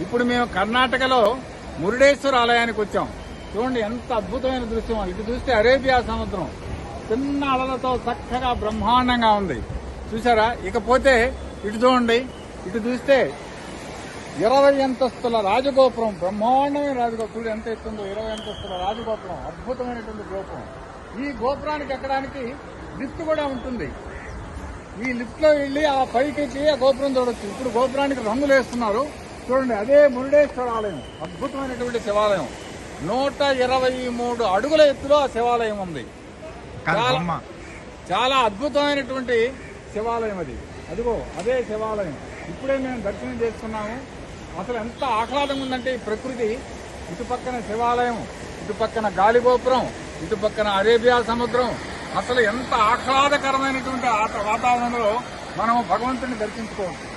ఇప్పుడు మేము కర్ణాటకలో మురుడేశ్వర ఆలయానికి వచ్చాం. చూడండి ఎంత అద్భుతమైన దృశ్యం. ఇటు చూస్తే అరేబియా సముద్రం. చిన్న అలలతో చక్కగా బ్రహ్మాండంగా ఉంది. చూసారా ఇకపోతే ఇటు చూడండి. ఇటు చూస్తే ఇరవై అంతస్తుల రాజగోపురం. బ్రహ్మాండమైన రాజగోపురం. ఎంత ఎత్తుందో ఇరవై అంతస్తుల రాజగోపురం. అద్భుతమైనటువంటి గోపురం. ఈ గోపురానికి ఎక్కడానికి లిఫ్ట్ కూడా ఉంటుంది. ఈ లిఫ్ట్లో వెళ్ళి ఆ పైకి ఆ గోపురం చూడొచ్చు. ఇప్పుడు గోపురానికి రంగులు వేస్తున్నారు చూడండి అదే మురుడేశ్వర ఆలయం. అద్భుతమైనటువంటి శివాలయం. నూట ఇరవై మూడు అడుగుల ఎత్తులో ఆ శివాలయం ఉంది. చాలా చాలా అద్భుతమైనటువంటి శివాలయం అది. అదిగో అదే శివాలయం. ఇప్పుడే మేము దర్శనం చేసుకున్నాము. అసలు ఎంత ఆహ్లాదంగా ఉందంటే ఈ ప్రకృతి. ఇటు పక్కన శివాలయం ఇటు పక్కన గాలి గోపురం ఇటు పక్కన అరేబియా సముద్రం. అసలు ఎంత ఆహ్లాదకరమైనటువంటి వాతావరణంలో మనం భగవంతుని దర్శించుకోవచ్చు.